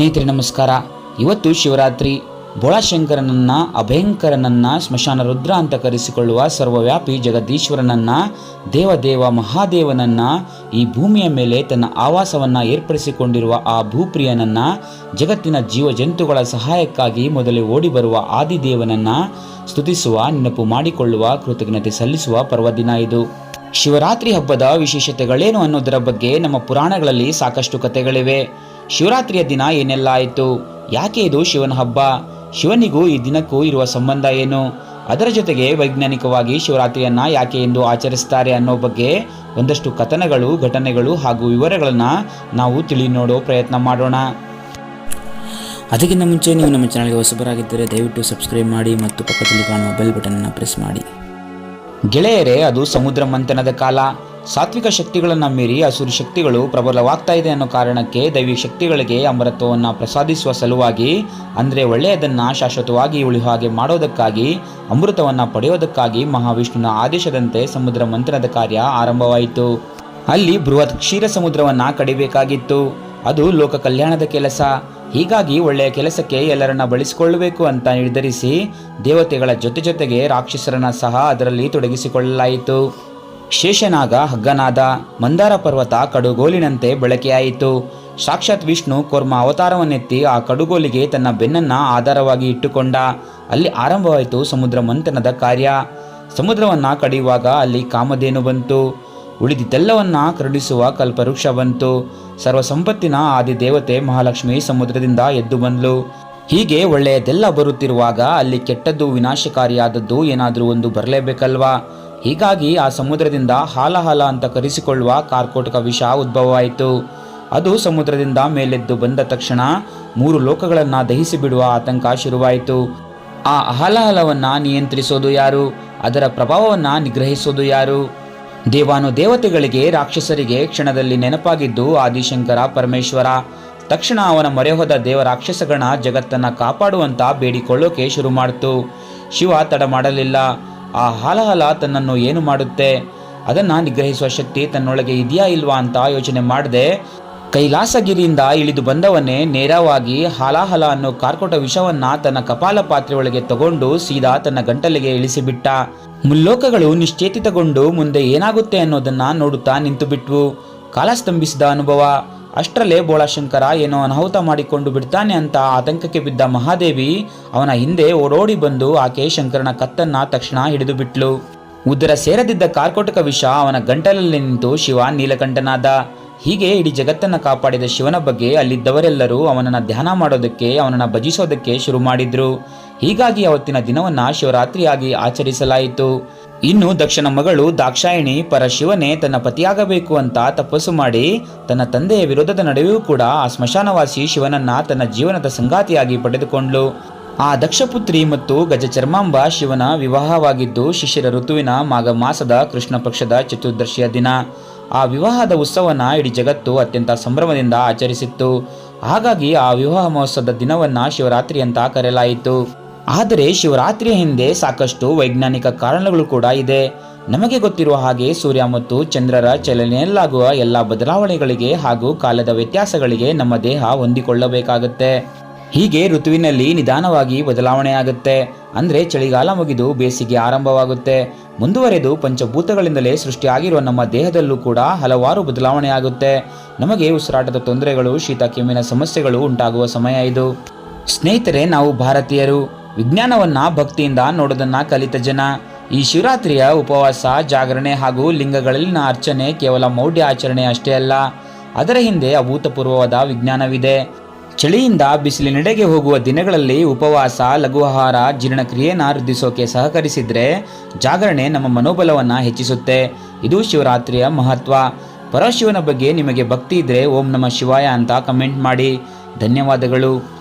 ಸ್ನೇಹಿತರೆ, ನಮಸ್ಕಾರ. ಇವತ್ತು ಶಿವರಾತ್ರಿ. ಬೋಳಾಶಂಕರನನ್ನ ಅಭಯಂಕರನನ್ನ, ಸ್ಮಶಾನ ರುದ್ರ ಅಂತ ಕರೆಸಿಕೊಳ್ಳುವ ಸರ್ವವ್ಯಾಪಿ ಜಗದೀಶ್ವರನನ್ನ, ದೇವದೇವ ಮಹಾದೇವನನ್ನ, ಈ ಭೂಮಿಯ ಮೇಲೆ ತನ್ನ ಆವಾಸವನ್ನ ಏರ್ಪಡಿಸಿಕೊಂಡಿರುವ ಆ ಭೂಪ್ರಿಯನನ್ನ, ಜಗತ್ತಿನ ಜೀವ ಜಂತುಗಳ ಸಹಾಯಕ್ಕಾಗಿ ಮೊದಲೇ ಓಡಿ ಬರುವ ಆದಿದೇವನನ್ನ ಸ್ತುತಿಸುವ, ನೆನಪು ಮಾಡಿಕೊಳ್ಳುವ, ಕೃತಜ್ಞತೆ ಸಲ್ಲಿಸುವ ಪರ್ವದಿನ ಇದು. ಶಿವರಾತ್ರಿ ಹಬ್ಬದ ವಿಶೇಷತೆಗಳೇನು ಅನ್ನೋದರ ಬಗ್ಗೆ ನಮ್ಮ ಪುರಾಣಗಳಲ್ಲಿ ಸಾಕಷ್ಟು ಕಥೆಗಳಿವೆ. ಶಿವರಾತ್ರಿಯ ದಿನ ಏನೆಲ್ಲ ಆಯಿತು ಯಾಕೆ ಇದು ಶಿವನ ಹಬ್ಬ? ಶಿವನಿಗೂ ಈ ದಿನಕ್ಕೂ ಇರುವ ಸಂಬಂಧ ಏನು? ಅದರ ಜೊತೆಗೆ ವೈಜ್ಞಾನಿಕವಾಗಿ ಶಿವರಾತ್ರಿಯನ್ನು ಯಾಕೆ ಎಂದು ಆಚರಿಸ್ತಾರೆ ಅನ್ನೋ ಬಗ್ಗೆ ಒಂದಷ್ಟು ಕಥನಗಳು, ಘಟನೆಗಳು ಹಾಗೂ ವಿವರಗಳನ್ನು ನಾವು ತಿಳಿ ನೋಡೋ ಪ್ರಯತ್ನ ಮಾಡೋಣ. ಅದಕ್ಕಿಂತ ಮುಂಚೆ ನೀವು ನಮ್ಮ ಚಾನಲ್ಗೆ ಹೊಸಬರಾಗಿದ್ದರೆ ದಯವಿಟ್ಟು ಸಬ್ಸ್ಕ್ರೈಬ್ ಮಾಡಿ ಮತ್ತು ಪಕ್ಕದಲ್ಲಿ ಕಾಣುವ ಬೆಲ್ ಬಟನನ್ನು ಪ್ರೆಸ್ ಮಾಡಿ. ಗೆಳೆಯರೇ, ಅದು ಸಮುದ್ರ ಮಂಥನದ ಕಾಲ. ಸಾತ್ವಿಕ ಶಕ್ತಿಗಳನ್ನು ಮೀರಿ ಅಸುರಿ ಶಕ್ತಿಗಳು ಪ್ರಬಲವಾಗ್ತಾ ಇದೆ ಅನ್ನೋ ಕಾರಣಕ್ಕೆ ದೈವಿ ಶಕ್ತಿಗಳಿಗೆ ಅಮರತ್ವವನ್ನು ಪ್ರಸಾದಿಸುವ ಸಲುವಾಗಿ, ಅಂದರೆ ಒಳ್ಳೆಯದನ್ನು ಶಾಶ್ವತವಾಗಿ ಉಳಿಯುವ ಹಾಗೆ ಮಾಡೋದಕ್ಕಾಗಿ, ಅಮೃತವನ್ನು ಪಡೆಯೋದಕ್ಕಾಗಿ ಮಹಾವಿಷ್ಣುವಿನ ಆದೇಶದಂತೆ ಸಮುದ್ರ ಮಂಥನದ ಕಾರ್ಯ ಆರಂಭವಾಯಿತು. ಅಲ್ಲಿ ಬೃಹತ್ ಕ್ಷೀರ ಸಮುದ್ರವನ್ನು ಕಡಿಬೇಕಾಗಿತ್ತು. ಅದು ಲೋಕ ಕಲ್ಯಾಣದ ಕೆಲಸ. ಹೀಗಾಗಿ ಒಳ್ಳೆಯ ಕೆಲಸಕ್ಕೆ ಎಲ್ಲರನ್ನ ಬಳಸಿಕೊಳ್ಳಬೇಕು ಅಂತ ನಿರ್ಧರಿಸಿ ದೇವತೆಗಳ ಜೊತೆ ಜೊತೆಗೆ ರಾಕ್ಷಸರನ್ನ ಸಹ ಅದರಲ್ಲಿ ತೊಡಗಿಸಿಕೊಳ್ಳಲಾಯಿತು. ಶೇಷನಾಗ ಹಗ್ಗನಾದ ಮಂದಾರ ಪರ್ವತ ಕಡುಗೋಲಿನಂತೆ ಬಳಕೆಯಾಯಿತು. ಸಾಕ್ಷಾತ್ ವಿಷ್ಣು ಕೊರ್ಮ ಅವತಾರವನ್ನೆತ್ತಿ ಆ ಕಡುಗೋಲಿಗೆ ತನ್ನ ಬೆನ್ನನ್ನ ಆಧಾರವಾಗಿ ಇಟ್ಟುಕೊಂಡ. ಅಲ್ಲಿ ಆರಂಭವಾಯಿತು ಸಮುದ್ರ ಮಂಥನದ ಕಾರ್ಯ. ಸಮುದ್ರವನ್ನ ಕಡಿಯುವಾಗ ಅಲ್ಲಿ ಕಾಮಧೇನು ಬಂತು. ಉಳಿದಿದ್ದೆಲ್ಲವನ್ನ ಕರುಣಿಸುವ ಕಲ್ಪವೃಕ್ಷ ಬಂತು. ಸರ್ವ ಸಂಪತ್ತಿನ ಆದಿ ದೇವತೆ ಮಹಾಲಕ್ಷ್ಮಿ ಸಮುದ್ರದಿಂದ ಎದ್ದು ಬಂದ್ಲು. ಹೀಗೆ ಒಳ್ಳೆಯದೆಲ್ಲ ಬರುತ್ತಿರುವಾಗ ಅಲ್ಲಿ ಕೆಟ್ಟದ್ದು ವಿನಾಶಕಾರಿಯಾದದ್ದು ಏನಾದರೂ ಒಂದು ಬರಲೇಬೇಕಲ್ವಾ? ಹೀಗಾಗಿ ಆ ಸಮುದ್ರದಿಂದ ಹಾಲ ಹಾಲ ಅಂತ ಕರೆಸಿಕೊಳ್ಳುವ ಕಾರ್ಕೋಟಕ ವಿಷ ಉದ್ಭವವಾಯಿತು. ಅದು ಸಮುದ್ರದಿಂದ ಮೇಲೆದ್ದು ಬಂದ ತಕ್ಷಣ ಮೂರು ಲೋಕಗಳನ್ನು ದಹಿಸಿ ಬಿಡುವ ಆತಂಕ ಶುರುವಾಯಿತು. ಆ ಹಾಲಹಲವನ್ನ ನಿಯಂತ್ರಿಸೋದು ಯಾರು? ಅದರ ಪ್ರಭಾವವನ್ನ ನಿಗ್ರಹಿಸೋದು ಯಾರು? ದೇವಾನು ದೇವತೆಗಳಿಗೆ ರಾಕ್ಷಸರಿಗೆ ಕ್ಷಣದಲ್ಲಿ ನೆನಪಾಗಿದ್ದು ಆದಿಶಂಕರ ಪರಮೇಶ್ವರ. ತಕ್ಷಣ ಅವನ ಮೊರೆಹೋದ ದೇವ ರಾಕ್ಷಸಗಣ ಜಗತ್ತನ್ನ ಕಾಪಾಡುವಂತ ಬೇಡಿಕೊಳ್ಳೋಕೆ ಶುರು ಮಾಡಿತು ಶಿವ ತಡ ಮಾಡಲಿಲ್ಲ. ಆ ಹಾಲಹಲ ತನ್ನನ್ನು ಏನು ಮಾಡುತ್ತೆ? ಅದನ್ನು ನಿಗ್ರಹಿಸುವ ಶಕ್ತಿ ತನ್ನೊಳಗೆ ಇದೆಯಾ ಇಲ್ವಾ ಅಂತ ಯೋಚನೆ ಮಾಡದೆ, ಕೈಲಾಸಗಿರಿಯಿಂದ ಇಳಿದು ಬಂದವನೇ ನೇರವಾಗಿ ಹಾಲಾಹಲ ಅನ್ನೋ ಕಾರ್ಕೊಟ ವಿಷವನ್ನ ತನ್ನ ಕಪಾಲ ಪಾತ್ರೆ ಒಳಗೆ ತಗೊಂಡು ಸೀದಾ ತನ್ನ ಗಂಟಲಿಗೆ ಇಳಿಸಿಬಿಟ್ಟ. ಮುಲ್ಲೋಕಗಳು ನಿಶ್ಚೇತಿತಗೊಂಡು ಮುಂದೆ ಏನಾಗುತ್ತೆ ಅನ್ನೋದನ್ನ ನೋಡುತ್ತಾ ನಿಂತು ಬಿಟ್ವು ಕಾಲ ಸ್ತಂಭಿಸಿದ ಅನುಭವ. ಅಷ್ಟರಲ್ಲೇ ಬೋಳಾಶಂಕರ ಏನೋ ಅನಾಹುತ ಮಾಡಿಕೊಂಡು ಬಿಡ್ತಾನೆ ಅಂತ ಆತಂಕಕ್ಕೆ ಬಿದ್ದ ಮಹಾದೇವಿ ಅವನ ಹಿಂದೆ ಓಡೋಡಿ ಬಂದು ಆಕೆ ಶಂಕರನ ಕತ್ತನ್ನ ತಕ್ಷಣ ಹಿಡಿದು ಬಿಟ್ಲು. ಉದರ ಸೇರದಿದ್ದ ಕಾರ್ಕೋಟಕ ವಿಷ ಅವನ ಗಂಟಲಲ್ಲಿ ನಿಂತು ಶಿವ ನೀಲಕಂಠನಾದ. ಹೀಗೆ ಇಡೀ ಜಗತ್ತನ್ನ ಕಾಪಾಡಿದ ಶಿವನ ಬಗ್ಗೆ ಅಲ್ಲಿದ್ದವರೆಲ್ಲರೂ ಅವನನ್ನ ಧ್ಯಾನ ಮಾಡೋದಕ್ಕೆ, ಅವನನ್ನ ಭಜಿಸೋದಕ್ಕೆ ಶುರು ಮಾಡಿದ್ರು. ಹೀಗಾಗಿ ಅವತ್ತಿನ ದಿನವನ್ನ ಶಿವರಾತ್ರಿಯಾಗಿ ಆಚರಿಸಲಾಯಿತು. ಇನ್ನು ದಕ್ಷನ ಮಗಳು ದಾಕ್ಷಾಯಿಣಿ ಪರ ಶಿವನೇ ತನ್ನ ಪತಿಯಾಗಬೇಕು ಅಂತ ತಪಸ್ಸು ಮಾಡಿ ತನ್ನ ತಂದೆಯ ವಿರೋಧದ ನಡುವೆಯೂ ಕೂಡ ಆ ಸ್ಮಶಾನವಾಸಿ ಶಿವನನ್ನ ತನ್ನ ಜೀವನದ ಸಂಗಾತಿಯಾಗಿ ಪಡೆದುಕೊಂಡ್ಲು. ಆ ದಕ್ಷಪುತ್ರಿ ಮತ್ತು ಗಜಚರ್ಮಾಂಬ ಶಿವನ ವಿವಾಹವಾಗಿದ್ದು ಶಿಶಿರ ಋತುವಿನ ಮಾಘ ಮಾಸದ ಕೃಷ್ಣ ಪಕ್ಷದ ಚತುರ್ದಶಿಯ ದಿನ. ಆ ವಿವಾಹದ ಉತ್ಸವನ ಇಡೀ ಜಗತ್ತು ಅತ್ಯಂತ ಸಂಭ್ರಮದಿಂದ ಆಚರಿಸಿತ್ತು. ಹಾಗಾಗಿ ಆ ವಿವಾಹ ಮಹೋತ್ಸವದ ದಿನವನ್ನ ಶಿವರಾತ್ರಿ ಅಂತ ಕರೆಯಲಾಯಿತು. ಆದರೆ ಶಿವರಾತ್ರಿಯ ಹಿಂದೆ ಸಾಕಷ್ಟು ವೈಜ್ಞಾನಿಕ ಕಾರಣಗಳು ಕೂಡ ಇದೆ. ನಮಗೆ ಗೊತ್ತಿರುವ ಹಾಗೆ ಸೂರ್ಯ ಮತ್ತು ಚಂದ್ರರ ಚಲನೆಯಲ್ಲಾಗುವ ಎಲ್ಲ ಬದಲಾವಣೆಗಳಿಗೆ ಹಾಗೂ ಕಾಲದ ವ್ಯತ್ಯಾಸಗಳಿಗೆ ನಮ್ಮ ದೇಹ ಹೊಂದಿಕೊಳ್ಳಬೇಕಾಗುತ್ತೆ. ಹೀಗೆ ಋತುವಿನಲ್ಲಿ ನಿಧಾನವಾಗಿ ಬದಲಾವಣೆ ಆಗುತ್ತೆ. ಅಂದರೆ ಚಳಿಗಾಲ ಮುಗಿದು ಬೇಸಿಗೆ ಆರಂಭವಾಗುತ್ತೆ. ಮುಂದುವರೆದು ಪಂಚಭೂತಗಳಿಂದಲೇ ಸೃಷ್ಟಿಯಾಗಿರುವ ನಮ್ಮ ದೇಹದಲ್ಲೂ ಕೂಡ ಹಲವಾರು ಬದಲಾವಣೆಯಾಗುತ್ತೆ ನಮಗೆ ಉಸಿರಾಟದ ತೊಂದರೆಗಳು, ಶೀತ, ಕೆಮ್ಮಿನ ಸಮಸ್ಯೆಗಳು ಉಂಟಾಗುವ ಸಮಯ ಇದು. ಸ್ನೇಹಿತರೆ, ನಾವು ಭಾರತೀಯರು. ವಿಜ್ಞಾನವನ್ನ ಭಕ್ತಿಯಿಂದ ನೋಡೋದನ್ನ ಕಲಿತ ಜನ. ಈ ಶಿವರಾತ್ರಿಯ ಉಪವಾಸ, ಜಾಗರಣೆ ಹಾಗೂ ಲಿಂಗಗಳಲ್ಲಿನ ಅರ್ಚನೆ ಕೇವಲ ಮೌಢ್ಯ ಆಚರಣೆ ಅಷ್ಟೇ ಅಲ್ಲ, ಅದರ ಹಿಂದೆ ಅಭೂತಪೂರ್ವವಾದ ವಿಜ್ಞಾನವಿದೆ. ಚಳಿಯಿಂದ ಬಿಸಿಲಿನೆಡೆಗೆ ಹೋಗುವ ದಿನಗಳಲ್ಲಿ ಉಪವಾಸ ಲಘು ಆಹಾರ ಜೀರ್ಣಕ್ರಿಯೆನ ವೃದ್ಧಿಸೋಕೆ ಸಹಕರಿಸಿದ್ರೆ ಜಾಗರಣೆ ನಮ್ಮ ಮನೋಬಲವನ್ನು ಹೆಚ್ಚಿಸುತ್ತೆ. ಇದು ಶಿವರಾತ್ರಿಯ ಮಹತ್ವ. ಪರಶಿವನ ಬಗ್ಗೆ ನಿಮಗೆ ಭಕ್ತಿ ಇದ್ರೆ ಓಂ ನಮ ಶಿವಾಯ ಅಂತ ಕಮೆಂಟ್ ಮಾಡಿ. ಧನ್ಯವಾದಗಳು.